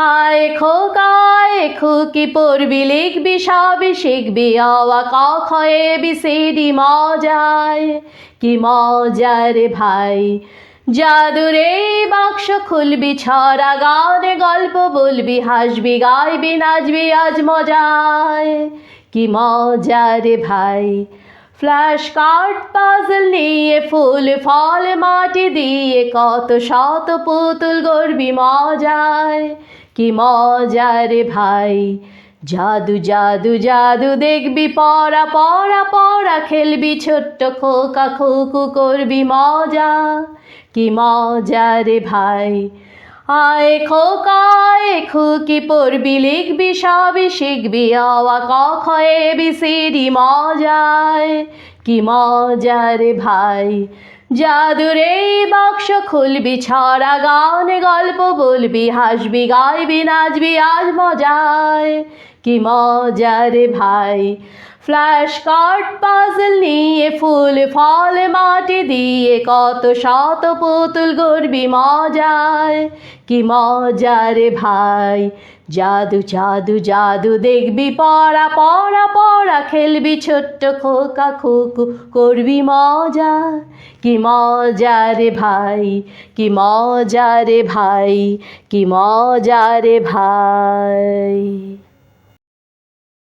আয় আয় খুকি পড়বি, লিখবি সবই শিখবি অওয়া ক খয়ে বিসিডি মজায়। কি মজা রে ভাই, জাদুরে বাক্স খুলবি, ছড়া গানে গল্প বলবি, হাসবি, গাইবি, নাচবি আজ মজায়। কি মজা রে ভাই, ফ্ল্যাশ কার্ড, পাজল নিয়ে ফুল, ফল মাটি দিয়ে কত শত পুতুল গড়বি মজায়। কি মজা রে ভাই। জাদু জাদু জাদু দেখবি, পড়া পড়া পড়া খেলবি, ছোট্ট খোকা খোকু করবি, মজা। কি মজা রে ভাই। আয় খোকা আয় খুকি পড়বি, লিখবি, সবই শিখবি অওয়া ক খয়ে বিসিডি মজায়। কি মজা রে ভাই। জাদুরে বাক্স খুলবি, ছড়া গানে, গল্প বলবি, হাসবি, গাইবি, নাচবি, আজ মজায়। কি মজা রে ভাই। ফ্ল্যাশ কার্ড পাজল নিয়ে ফুল ফল মাটি দিয়ে কত শত পুতুল গড়বি মজায়। কি মজা রে ভাই, জাদু জাদু জাদু দেখবি, পড়া পড়া পড়া খেলবি, ছোট্ট খোকা খোকু করবি মজা। কি মজা রে ভাই, কি মজা রে ভাই, কি মজা রে ভাই।